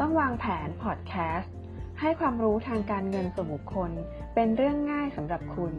ต้องวางแผนพอดแคสต์ให้ความรู้ทางการเงินส่วนบุคคล เป็นเรื่องง่ายสำหรับคุณ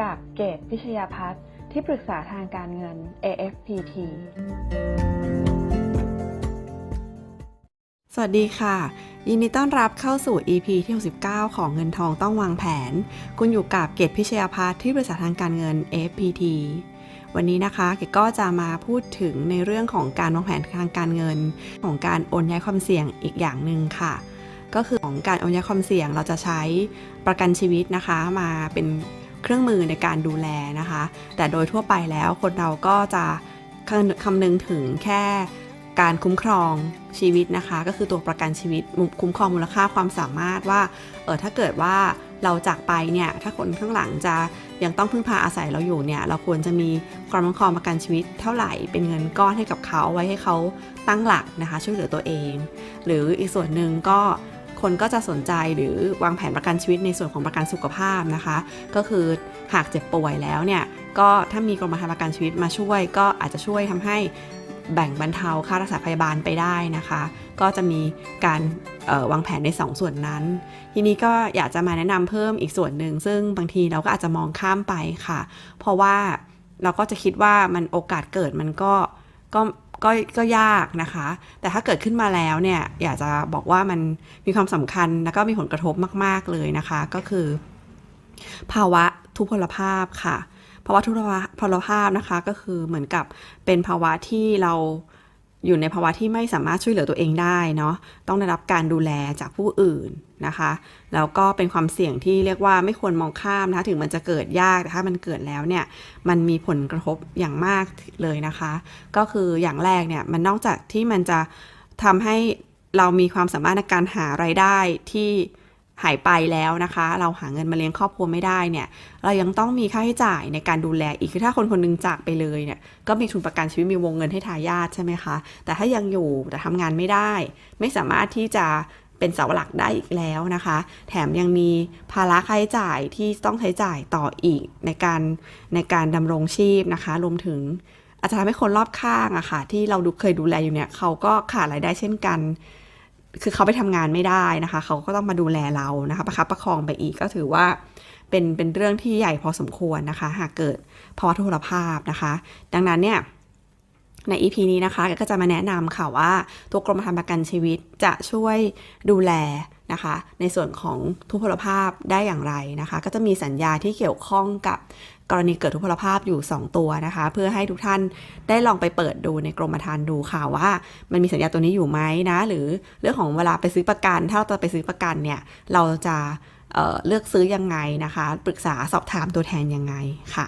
กับเกตพิชยาพัฒน์ที่ปรึกษาทางการเงิน AFPT สวัสดีค่ะ ยินดีต้อนรับเข้าสู่ EP ที่ 69 ของเงินทองต้องวางแผน คุณอยู่กับเกตพิชยาพัฒน์ที่บริษัทางการเงิน AFPT วันนี้นะคะเกก็จะมาพูดถึงในเรื่องของการวางแผนทางการเงิน ของการโอนย้ายความเสี่ยงอีกอย่างหนึ่งค่ะ ก็คือของการโอนย้ายความเสี่ยงเราจะใช้ประกันชีวิตนะคะ มาเป็นเครื่องมือในการดูแลนะคะ แต่โดยทั่วไปแล้วคนเราก็จะคำนึงถึงแค่การคุ้มครองชีวิตนะคะ ก็คือตัวประกันชีวิตคุ้มครองมูลค่าความสามารถว่าเออถ้าเกิดว่าเราจากไปเนี่ยถ้าคนข้างหลังจะ ยังต้องพึ่งพาอาศัยเราอยู่เนี่ย เราควรจะมีความมั่นคงประกันชีวิตเท่าไหร่ เป็นเงินก้อนให้กับเขาไว้ให้เขาตั้งหลักนะคะ ช่วยเหลือตัวเอง หรืออีกส่วนหนึ่งก็คนก็จะสนใจหรือวางแผนประกันชีวิตในส่วนของประกันสุขภาพนะคะ ก็คือหากเจ็บป่วยแล้วเนี่ยก็ถ้ามีกรมธรรม์ประกันชีวิตมาช่วย ก็อาจจะช่วยทำให้ แบ่งบรรเทาค่ารักษาพยาบาลไปได้นะคะ ก็จะมีการวางแผนใน 2สส่วนนั้น ทีนี้ก็อยากจะมาแนะนำเพิ่มอีกส่วนหนึ่ง ซึ่งบางทีเราก็อาจจะมองข้ามไปค่ะ เพราะว่าเราก็จะคิดว่ามันโอกาสเกิดมันก็ก็ก็ก็ยากนะคะ แต่ถ้าเกิดขึ้นมาแล้วเนี่ยอยากจะบอกว่ามันมีความสำคัญแล้วก็มีผลกระทบมาก ๆเลยนะคะ ก็คือ ภาวะทุพพลภาพค่ะ ภาวะทุพพลภาพนะคะก็คือเหมือนกับเป็นภาวะที่เราอยู่ในภาวะที่ไม่สามารถช่วยเหลือตัวเองได้เนาะต้องได้รับการดูแลจากผู้อื่นนะคะ แล้วก็เป็นความเสี่ยงที่เรียกว่าไม่ควรมองข้ามนะคะถึงมันจะเกิดยากแต่ถ้ามันเกิดแล้วเนี่ยมันมีผลกระทบอย่างมากเลยนะคะ ก็คืออย่างแรกเนี่ยมันนอกจากที่มันจะทำให้เรามีความสามารถในการหาไรายได้ที่ หายไปแล้วนะคะ เราหาเงินมาเลี้ยงครอบครัวไม่ได้เนี่ย เรายังต้องมีค่าใช้จ่ายในการดูแลอีกคือถ้าคนคนนึงจากไปเลยเนี่ย ก็มีทุนประกันชีวิตมีวงเงินให้ทายาทใช่ไหมคะ แต่ถ้ายังอยู่แต่ทำงานไม่ได้ ไม่สามารถที่จะเป็นเสาหลักได้อีกแล้วนะคะ แถมยังมีภาระค่าใช้จ่ายที่ต้องใช้จ่ายต่ออีกในการในการดำรงชีพนะคะ รวมถึงอาจจะทำให้คนรอบข้างอะคะ่ะที่เราดูเคยดูแลอยู่เนี่ยเขาก็ขาดรายได้เช่นกัน คือเขาไปทำงานไม่ได้นะคะ เขาก็ต้องมาดูแลเรานะคะประคับประคองไปอีกก็ถือว่าเป็นเป็นเรื่องที่ใหญ่พอสมควรนะคะ หากเกิดภาวะทุพพลภาพนะคะ ดังนั้นเนี่ยใน EP นี้นะคะก็จะมาแนะนำค่ะว่า ตัวกรมธรรม์ประกันชีวิตจะช่วยดูแล นะคะ ในส่วนของทุพพลภาพได้อย่างไรนะคะ ก็จะมีสัญญาที่เกี่ยวข้องกับกรณีเกิดทุพพลภาพอยู่ 2 ตัวนะคะ เพื่อให้ทุกท่านได้ลองไปเปิดดูในกรมธรรม์ดูค่ะว่า มันมีสัญญาตัวนี้อยู่ไหมนะ หรือเรื่องของเวลาไปซื้อประกัน ถ้าเราจะไปซื้อประกันเนี่ยเราจะเเลือกซื้อยังไงนะคะ ปรึกษาสอบถามตัวแทนยังไงค่ะ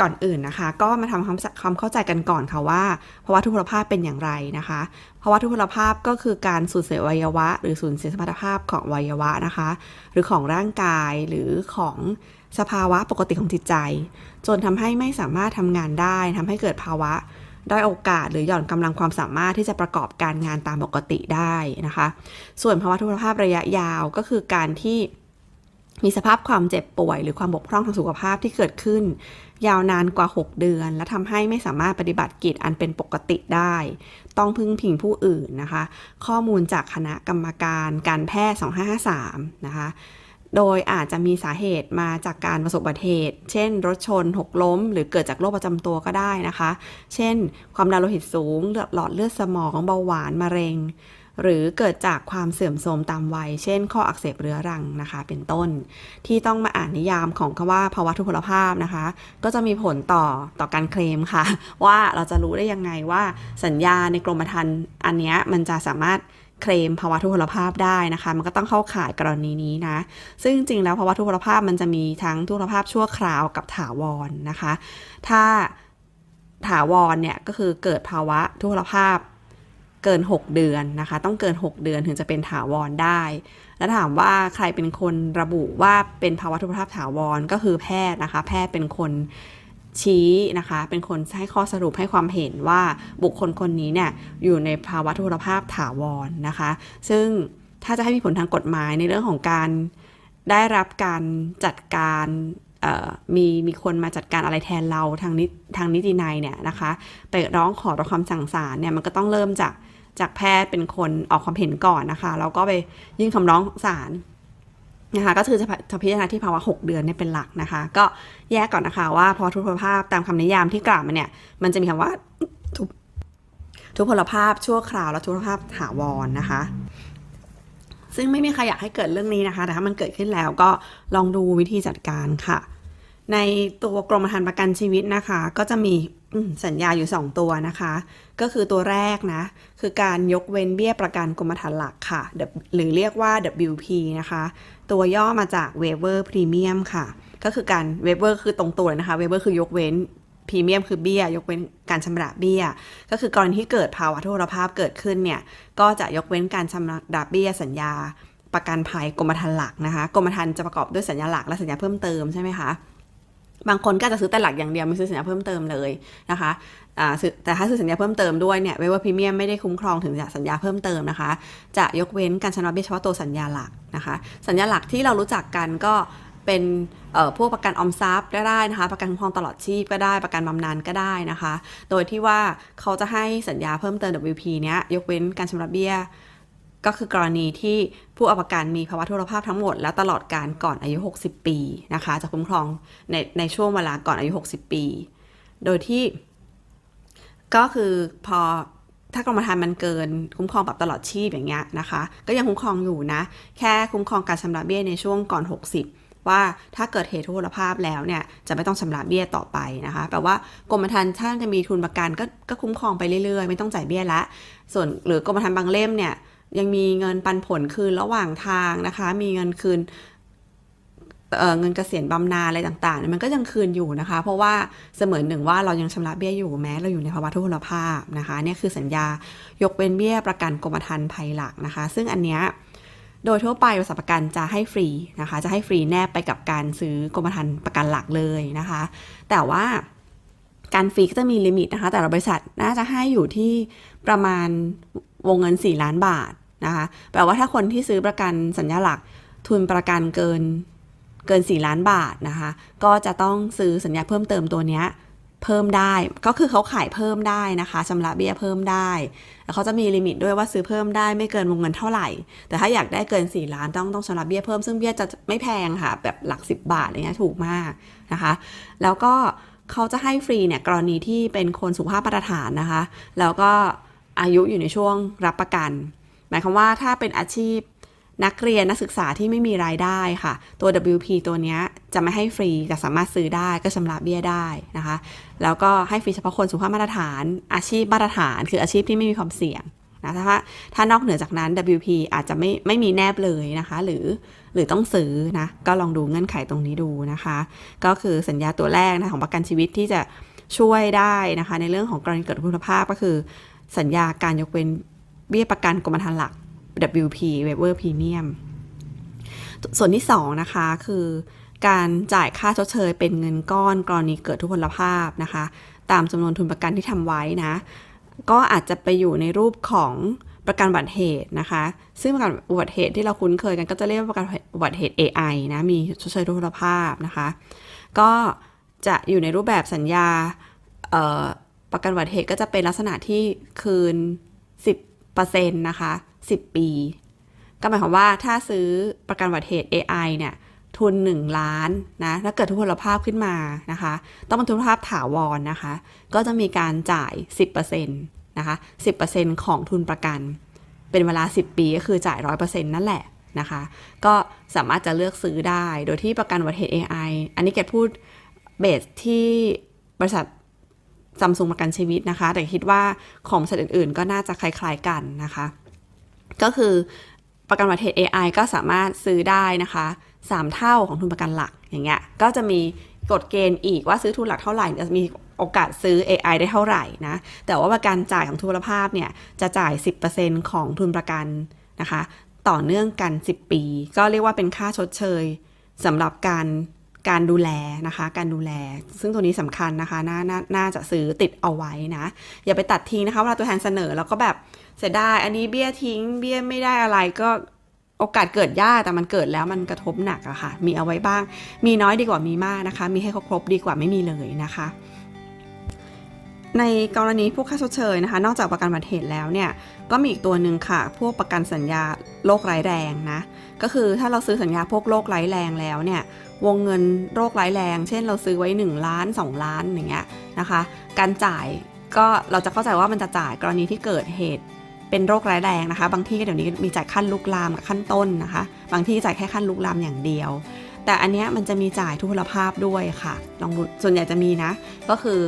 ก่อนอื่นนะคะ ก็มาทำความความเข้าใจกันก่อนค่ะว่าภาวะทุพพลภาพเป็นอย่างไรนะคะ ภาวะทุพพลภาพก็คือการสูญเสียวัยวะ หรือสูญเสียสมรรถภาพของวัยวะนะคะ หรือของร่างกายหรือของสภาวะปกติของจิตใจ จนทำให้ไม่สามารถทำงานได้ทำให้เกิดภาวะด้อยโอกาสหรือหย่อนกำลังความสามารถที่จะประกอบการงานตามปกติได้นะคะ ส่วนภาวะทุพพลภาพระยะยาวก็คือการที่มีสภาพความเจ็บป่วย หรือความบกพร่องทางสุขภาพที่เกิดขึ้น ยาวนานกว่า 6 เดือน และทำให้ไม่สามารถปฏิบัติกิจอันเป็นปกติได้ ต้องพึ่งพิงผู้อื่นนะคะ ข้อมูลจากคณะกรรมการการแพทย์ 2553 นะคะโดยอาจจะมีสาเหตุมาจากการประสบอุบัติเหตุ เช่น รถชน หกล้ม หรือเกิดจากโรคประจำตัวก็ได้นะคะ เช่น ความดันโลหิตสูง หลอดเลือดสมอง เบาหวาน มะเร็ง หรือเกิดจากความเสื่อมโทรมตามวัย เช่น ข้ออักเสบเรื้อรังนะคะ เป็นต้น ที่ต้องมาอ่านนิยามของคำว่าภาวะทุพพลภาพนะคะ ก็จะมีผลต่อต่อการเคลมค่ะ ว่าเราจะรู้ได้ยังไงว่าสัญญาในกรมธรรม์อันนี้มันจะสามารถเคลมภาวะทุพพลภาพได้นะคะ มันก็ต้องเข้าข่ายกรณีนี้นะ ซึ่งจริงแล้วภาวะทุพพลภาพมันจะมีทั้งทุพพลภาพชั่วคราวกับถาวรนนะคะ ถ้าถาวรเนี่ยก็คือเกิดภาวะทุพพลภาพ เกิน 6 เดือนนะคะ ต้องเกิน 6 เดือนถึงจะเป็นถาวรได้ แล้วถามว่าใครเป็นคนระบุว่าเป็นภาวะทุพพลภาพถาวรก็คือแพทย์นะคะ แพทย์เป็นคนชี้นะคะ เป็นคนให้ข้อสรุปให้ความเห็นว่าบุคคลคนนี้เนี่ยอยู่ในภาวะทุพพลภาพถาวรนนะคะ ซึ่งถ้าจะให้มีผลทางกฎหมายในเรื่องของการได้รับการจัดการมีมีคนมาจัดการอะไรแทนเราทางนิทางนิตินัยเนี่ยนะคะ ไปร้องขอรับความสั่งศาลเนี่ยมันก็ต้องเริ่มจาก จากแพทย์เป็นคนออกความเห็นก่อนนะคะ แล้วก็ไปยื่นคำร้องศาลนะคะก็คือจะพิจารณาที่ภาวะ 6 เดือนเนี่ยเป็นหลักนะคะ ก็แยกก่อนนะคะว่าพอทุพพลภาพตามคำนิยามที่กล่าวมาเนี่ย มันจะมีคำว่าทุพทุพพลภาพชั่วคราวและทุพพลภาพถาวรนะคะ ซึ่งไม่มีใครอยากให้เกิดเรื่องนี้นะคะ แต่ถ้ามันเกิดขึ้นแล้วก็ลองดูวิธีจัดการค่ะ ในตัวกรมธรรม์ประกันชีวิตนะคะ ก็จะมี สัญญาอยู่ 2 ตัวนะคะ ก็คือตัวแรกนะ คือการยกเว้นเบี้ยประกันกรมธรรม์หลักค่ะ หรือเรียกว่า WP นะคะ ตัวย่อมาจาก waiver premium ค่ะ ก็คือการ waiver คือตรงตัวนะคะ waiver คือยกเว้นพรีเมียมคือเบี้ย ยกเว้นการชำระเบี้ย ก็คือกรณีที่เกิดภาวะทุพพลภาพเกิดขึ้นเนี่ย ก็จะยกเว้นการชำระเบี้ยสัญญา ประกันภัยกรมธรรม์หลักนะคะ กรมธรรม์จะประกอบด้วยสัญญาหลักและสัญญาเพิ่มเติมใช่ไหมคะ บางคนก็จะซื้อแต่หลักอย่างเดียวไม่ซื้อสัญญาเพิ่มเติมเลยนะคะแต่ถ้าซื้อสัญญาเพิ่มเติมด้วยเนี่ยเวเวอร์พรีเมียมไม่ได้คุ้มครองถึงสัญญาเพิ่มเติมนะคะ จะยกเว้นการชำระเบี้ยเฉพาะตัวสัญญาหลักนะคะ สัญญาหลักที่เรารู้จักกันก็เป็นพวกประกันออมทรัพย์ก็ได้นะคะ ประกันคุ้มครองตลอดชีพก็ได้ประกันบำนาญก็ได้นะคะ โดยที่ว่าเขาจะให้สัญญาเพิ่มเติม WP เนี้ยยกเว้นการชำระเบี้ย ก็คือกรณีที่ผู้เอาประกันมีภาวะทุพพลภาพทั้งหมด และตลอดการก่อนอายุ 60 ปีนะคะ จะคุ้มครองในในช่วงเวลาก่อนอายุ 60 ปี โดยที่ ก็คือพอถ้ากรมธรรม์มันเกินคุ้มครองแบบตลอดชีพอย่างเงี้ยนะคะ ก็ยังคุ้มครองอยู่นะ แค่คุ้มครองการชำระเบี้ยในช่วงก่อน 60 ว่าถ้าเกิดเหตุทุพพลภาพแล้วเนี่ยจะไม่ต้องชำระเบี้ยต่อไปนะคะแปลว่ากรมธรรม์ถ้าจะมีทุนประกันก็ก็คุ้มครองไปเรื่อยๆ ไม่ต้องจ่ายเบี้ยละ ส่วนหรือกรมธรรม์บางเล่มเนี่ย ยังมีเงินปันผลคืนระหว่างทางนะคะ มีเงินคืนเเงินเกษียณบำนาญอะไรต่างๆ มันก็ยังคืนอยู่นะคะ เพราะว่าเสมือนหนึ่งว่าเรายังชำระเบี้ยอยู่แม้ เราอยู่ในภาวะทุพพลภาพนะคะ เนี่ยคือสัญญายกเว้นเบี้ยประกันกรมธรรม์ภายหลักนะคะ ซึ่งอันเนี้ยโดยทั่วไปบริษัทประกันจะให้ฟรีนะคะ จะให้ฟรีแนบไปกับการซื้อกรมธรรม์ประกันหลักเลยนะคะ แต่ว่า การฟรีก็จะมีลิมิตนะคะ แต่ละบริษัทน่าจะให้อยู่ที่ประมาณวงเงิน 4 ล้านบาทนะคะ แปลว่าถ้าคนที่ซื้อประกันสัญญาหลักทุนประกันเกินเกิน 4 ล้านบาทนะคะ ก็จะต้องซื้อสัญญาเพิ่มเติมตัวเนี้ยเพิ่มได้ ก็คือเขาขายเพิ่มได้นะคะชำระเบี้ยเพิ่มได้แล้วเขาจะมีลิมิตด้วยว่าซื้อเพิ่มได้ไม่เกินวงเงินเท่าไหร่ แต่ถ้าอยากได้เกิน 4 ล้านต้องต้องชำระเบี้ยเพิ่มซึ่งเบี้ยจะไม่แพงค่ะ แบบหลัก 10 บาทอะไรเงี้ยถูกมากนะคะ แล้วก็ เขาจะให้ฟรีเนี่ยกรณีที่เป็นคนสุขภาพมาตรฐานนะคะ แล้วก็อายุอยู่ในช่วงรับประกัน หมายความว่าถ้าเป็นอาชีพนักเรียนนักศึกษาที่ไม่มีรายได้ค่ะ ตัว WP ตัวเนี้ยจะไม่ให้ฟรีแต่สามารถซื้อได้ก็ชำระเบี้ยได้นะคะ แล้วก็ให้ฟรีเฉพาะคนสุขภาพมาตรฐาน อาชีพมาตรฐาน คืออาชีพที่ไม่มีความเสี่ยง นะถ้าถ้านอกเหนือจากนั้น WP อาจจะไม่ไม่มีแนบเลยนะคะ หรือหรือต้องซื้อนะ ก็ลองดูเงื่อนไขตรงนี้ดูนะคะ ก็คือสัญญาตัวแรกนะของประกันชีวิตที่จะช่วยได้นะคะ ในเรื่องของกรณีเกิดคุณภาพก็คือ สัญญาการยกเว้นเบี้ยประกันกรมธรรม์หลัก WP Waiver Premium ส่วนที่ 2 นะคะคือการจ่ายค่าชดเชยเป็นเงินก้อนกรณีเกิดทุพพลภาพนะคะ ตามจำนวนทุนประกันที่ทำไว้นะ ก็อาจจะไปอยู่ในรูปของประกันอุบัติเหตุนะคะ ซึ่งประกันอุบัติเหตุที่เราคุ้นเคยกันก็จะเรียกว่าประกันอุบัติเหตุ AI นะ มีชดเชยทุพพลภาพนะคะ ก็จะอยู่ในรูปแบบสัญญาประกันอุบัติเหตุก็จะเป็นลักษณะที่คืน 10%นะคะ 10 ปี ก็หมายความว่าถ้าซื้อประกันอุบัติเหตุ AI เนี่ย ทุน 1 ล้านนะถ้าเกิดทุพพลภาพขึ้นมานะคะ ต้องเป็นทุพพลภาพถาวรนนะคะ ก็จะมีการจ่าย 10%นะคะ10%ของทุนประกัน เป็นเวลา 10 ปีก็คือจ่าย 100%นั่นแหละนะคะ ก็สามารถจะเลือกซื้อได้โดยที่ประกันอุบัตเหตุ AI อันนี้แกพูดเบสที่บริษัทซัมซุงประกันชีวิตนะคะ แต่คิดว่าของบริษัทอื่นๆ ก็น่าจะคล้ายๆกันนะคะ ก็คือประกันอุบัตเหตุ AI ก็สามารถซื้อได้นะคะ 3 เท่าของทุนประกันหลักอย่างเงี้ยก็จะมีกฎเกณฑ์อีกว่าซื้อทุนหลักเท่าไหร่จะมีโอกาสซื้อ AI ได้เท่าไหร่นะ แต่ว่าประกันจ่ายของทุพพลภาพเนี่ยจะจ่าย 10%ของทุนประกันนะคะ ต่อเนื่องกัน 10 ปี ก็เรียกว่าเป็นค่าชดเชยสำหรับการการดูแลนะคะ การดูแล ซึ่งตัวนี้สำคัญนะคะนานน่าจะซื้อติดเอาไว้นะ อย่าไปตัดทิ้งนะคะเวลาตัวแทนเสนอแล้วก็แบบเสียดายอันนี้เบี้ยทิ้ง เบี้ยไม่ได้อะไรก็ โอกาสเกิดยากแต่มันเกิดแล้วมันกระทบหนักอะค่ะ มีเอาไว้บ้าง มีน้อยดีกว่ามีมากนะคะ มีให้ครบดีกว่าไม่มีเลยนะคะ ในกรณีพวกค่าชดเชยนะคะ นอกจากประกันบัติเหตุแล้วเนี่ยก็มีอีกตัวหนึ่งค่ะ พวกประกันสัญญาโรคร้ายแรงนะก็คือถ้าเราซื้อสัญญาพวกโรคร้ายแรงแล้วเนี่ยวงเงินโรคร้ายแรง เช่นเราซื้อไว้ 1 ล้าน 2 ล้านอย่างเงี้ยนะคะ การจ่ายก็เราจะเข้าใจว่ามันจะจ่ายกรณีที่เกิดเหตุ เป็นโรคร้ายแรงนะคะ บางที่ก็เดี๋ยวนี้มีจ่ายขั้นลุกลามกับขั้นต้นนะคะ บางที่จ่ายแค่ขั้นลุกลามอย่างเดียว แต่อันเนี้ยมันจะมีจ่ายทุพพลภาพด้วยค่ะ ลองดูส่วนใหญ่จะมีนะ ก็คือ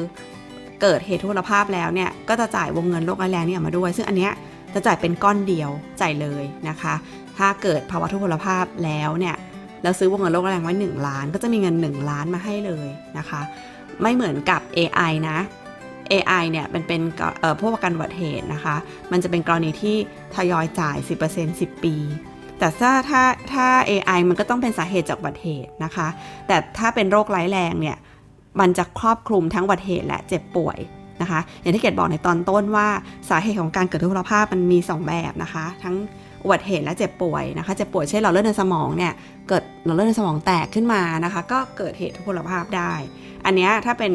เกิดเหตุทุพพลภาพแล้วเนี่ยก็จะจ่ายวงเงินโรคร้ายแรงนี่ออกมาด้วย ซึ่งอันเนี้ยจะจ่ายเป็นก้อนเดียวจ่ายเลยนะคะ ถ้าเกิดภาวะทุพพลภาพแล้วเนี่ยเราซื้อวงเงินโรคร้ายแรงไว้ 1 ล้าน ก็จะมีเงิน 1 ล้านมาให้เลยนะคะ ไม่เหมือนกับ AI นะ AI เนี่ยเป็นเป็นพวกประกันอุบัติเหตุนะคะ มันจะเป็นกรณีที่ทยอยจ่าย 10% 10 ปี แต่ถ้าถ้าถ้า AI มันก็ต้องเป็นสาเหตุจากอุบัติเหตุนะคะ แต่ถ้าเป็นโรคร้ายแรงเนี่ย มันจะครอบคลุมทั้งอุบัติเหตุและเจ็บป่วยนะคะ อย่างที่เกดบอกในตอนต้นว่าสาเหตุของการเกิดทุพพลภาพมันมี 2 แบบนะคะ ทั้งอุบัติเหตุและเจ็บป่วยนะคะ เจ็บป่วยเช่นหลอดเลือดในสมองเนี่ย เกิดหลอดเลือดในสมองแตกขึ้นมานะคะ ก็เกิดเหตุทุพพลภาพได้ อันนี้ถ้าเป็น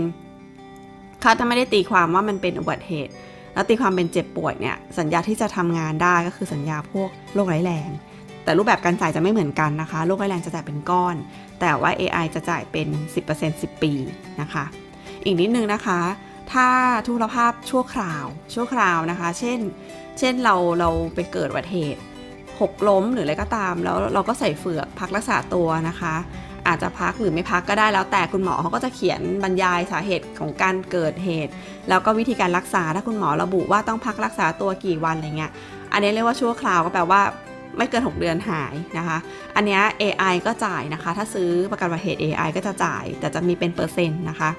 เขาถ้าไม่ได้ตีความว่ามันเป็นอุบัติเหตุ แล้วตีความเป็นเจ็บป่วยเนี่ยสัญญาที่จะทำงานได้ก็คือสัญญาพวกโรคร้ายแรง แต่รูปแบบการจ่ายจะไม่เหมือนกันนะคะโรคร้ายแรงจะจ่ายเป็นก้อน แต่ว่า AI จะจ่ายเป็น 10% 10 ปีนะคะ อีกนิดนึงนะคะ ถ้าทุพภาพชั่วคราว ชั่วคราวนะคะ เช่น เช่นเราเราไปเกิดอุบัติเหตุหกล้มหรืออะไรก็ตาม แล้วเราก็ใส่เฟือกพักรักษาตัวนะคะ อาจจะพักหรือไม่พักก็ได้แล้วแต่คุณหมอเขาก็จะเขียนบรรยายสาเหตุของการเกิดเหตุ แล้วก็วิธีการรักษาถ้าคุณหมอระบุว่าต้องพักรักษาตัวกี่วันอะไรเงี้ยอันนี้เรียกว่าชั่วคราวก็แปลว่าไม่เกิน 6 เดือนหายนะคะ อันนี้ AI ก็จ่ายนะคะ ถ้าซื้อประกันอุบัติเหตุ AI ก็จะจ่าย แต่จะมีเป็นเปอร์เซ็นต์นะคะ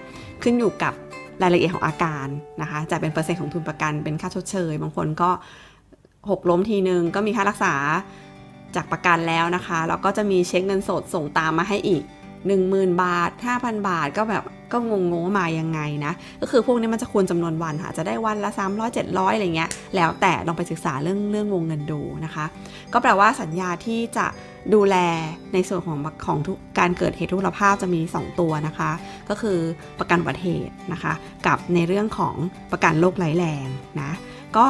ขึ้นอยู่กับรายละเอียดของอาการนะคะจ่ายเป็นเปอร์เซ็นต์ของทุนประกันเป็นค่าชดเชย บางคนก็หกล้มทีนึงก็มีค่ารักษา จากประกันแล้วนะคะแล้วก็จะมีเช็คเงินสดส่งตามมาให้อีก 10,000 บาท 5,000 บาทก็แบบก็งงๆมายังไงนะ ก็คือพวกนี้มันจะคูณจำนวนวันค่ะ จะได้วันละ 300 700 อะไรเงี้ย แล้วแต่ลองไปศึกษาเรื่องเรื่องวงเงินดูนะคะ ก็แปลว่าสัญญาที่จะดูแลในส่วนของของทุกการเกิดเหตุทุพภาพจะมี 2 ตัวนะคะ ก็คือประกันอุบัติเหตุนะคะ กับในเรื่องของประกันโรคร้แรงนะ ก็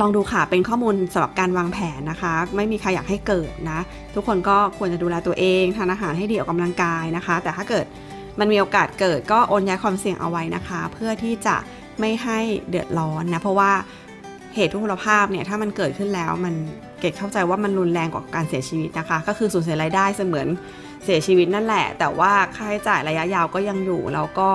ลองดูค่ะ เป็นข้อมูลสำหรับการวางแผนนะคะ ไม่มีใครอยากให้เกิดนะ ทุกคนก็ควรจะดูแลตัวเองทานอาหารให้ดีออกกำลังกายนะคะ แต่ถ้าเกิดมันมีโอกาสเกิดก็โอนย้ายความเสี่ยงเอาไว้นะคะ เพื่อที่จะไม่ให้เดือดร้อนนะ เพราะว่าเหตุทุพพลภาพเนี่ยถ้ามันเกิดขึ้นแล้วมันเกดเข้าใจว่ามันรุนแรงกว่าการเสียชีวิตนะคะ ก็คือสูญเสียรายได้เสมือนเสียชีวิตนั่นแหละ แต่ว่าค่าใช้จ่ายระยะยาวก็ยังอยู่แล้วก็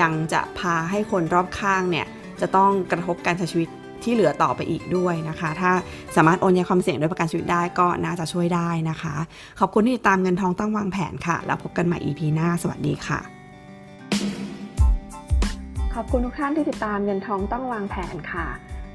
ยังจะพาให้คนรอบข้างเนี่ยจะต้องกระทบการใช้ชีวิต ที่เหลือต่อไปอีกด้วยนะคะ ถ้าสามารถโอนย้ายความเสี่ยงด้วยประกันชีวิตได้ก็น่าจะช่วยได้นะคะ ขอบคุณที่ติดตามเงินทองต้องวางแผนค่ะ แล้วพบกันใหม่ EP หน้า สวัสดีค่ะ ขอบคุณทุกท่านที่ติดตามเงินทองต้องวางแผนค่ะ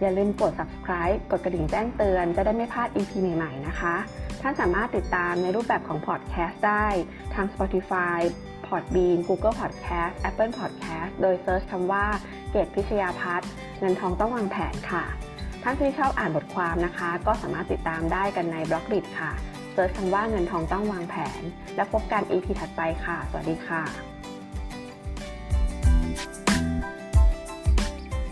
อย่าลืมกด subscribe กดกระดิ่งแจ้งเตือนจะได้ไม่พลาด EP ใหม่ๆนะคะท่านสามารถติดตามในรูปแบบของ podcast ได้ทาง Spotify Podbean Google Podcast Apple Podcast โดยเซิร์ชคำว่าเกตพิชยาพัฒน์ เงินทองต้องวางแผนค่ะ ท่านที่ชอบอ่านบทความนะคะ ก็สามารถติดตามได้กันในบล็อกดิค่ะเซิร์ชคำว่าเงินทองต้องวางแผน แล้วพบกัน EP ถัดไปค่ะ สวัสดีค่ะ